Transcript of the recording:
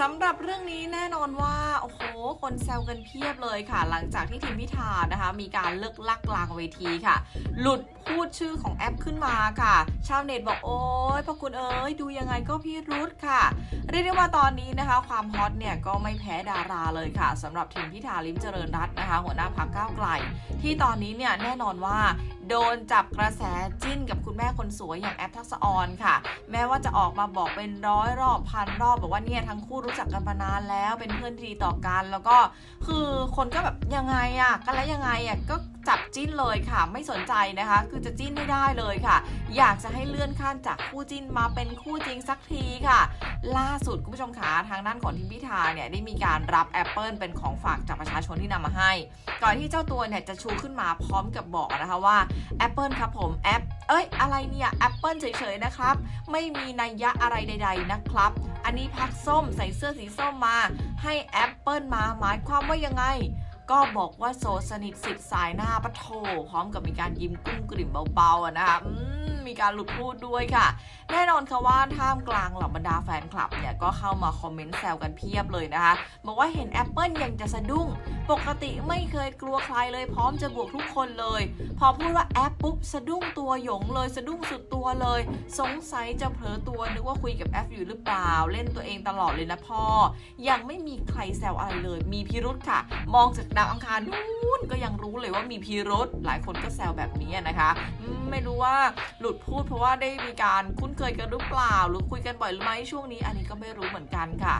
สำหรับเรื่องนี้แน่นอนว่า โอ้โห คนแซวกันเพียบเลยค่ะ หลังจากที่ทีมพิธานะคะ มีการเลิกลักกลางเวทีค่ะ หลุดพูดชื่อของแอปขึ้นมาค่ะ ชาวเน็ตบอกโอ้ยพระคุณเอ๋ยดูยังไงก็พี่รุธค่ะ เรียกได้ว่าตอนนี้นะคะ ความฮอตเนี่ยก็ไม่แพ้ดาราเลยค่ะสำหรับทีมพิธาลิมเจริญรัตน์นะคะ หัวหน้าพักก้าวไกล ที่ตอนนี้เนี่ยแน่นอนว่า โดนจับกระแสจิ้นกับคุณแม่คนสวยอย่างแอปทักษออนค่ะ แม้ว่าจะออกมาบอกเป็นร้อยรอบพันรอบบอกว่าเนี่ยทั้งคู่รู้จักกันมานานแล้วเป็นเพื่อนที่ดีต่อกัน แล้วก็คือคนก็แบบยังไงอะกันแล้วยังไงอะก็จับจิ้นเลยค่ะไม่สนใจนะคะ คือจะจิ้นไม่ได้เลยค่ะ อยากจะให้เลื่อนขั้นจากคู่จิ้นมาเป็นคู่จริงสักทีค่ะ ล่าสุดคุณผู้ชมขาทางด้านของทีมพิธาเนี่ยได้มีการรับแอปเปิลเป็นของฝากจากประชาชนที่นำมาให้ ก่อนที่เจ้าตัวเนี่ยจะชูขึ้นมาพร้อมกับบอกนะคะว่า Apple ครับผมแอปเอ้ยอะไรเนี่ย Apple เฉยๆนะครับ ไม่มีนัยยะอะไรใด ๆนะครับ อันนี้พักส้มใส่เสื้อสีส้มมา ให้ Apple มาหมายความว่ายังไง ก็บอกว่าโซสนิทสิทธิ์สายหน้าปะโถพร้อมกับมีการยิ้มกุ้มกลิ่มเบาๆนะคะอืม มีการหลุดพูดด้วยค่ะ แน่นอนค่ะว่าท่ามกลางเหล่าบรรดาแฟนคลับเนี่ยก็เข้ามาคอมเมนต์แซวกันเพียบเลยนะคะบอกว่าเห็น Apple ยังจะสะดุ้ง ปกติไม่เคยกลัวใครเลยพร้อมจะบวกทุกคนเลย พอพูดว่าแอปปุ๊บสะดุ้งตัวหยงเลยสะดุ้งสุดตัวเลย สงสัยจะเผลอตัวนึกว่าคุยกับแอปอยู่หรือเปล่า เล่นตัวเองตลอดเลยนะพ่อ ยังไม่มีใครแซวอะไรเลย มีพิรุธค่ะ มองจากดาวอังคารนู้นก็ยังรู้เลยว่ามีพิรุธหลายคนก็แซวแบบนี้นะคะ ไม่รู้ว่าหลุดดพูดเพราะว่าได้มีการคุ้นเคยกันหรือเปล่า หรือคุยกันบ่อยหรือไม่ช่วงนี้ อันนี้ก็ไม่รู้เหมือนกันค่ะ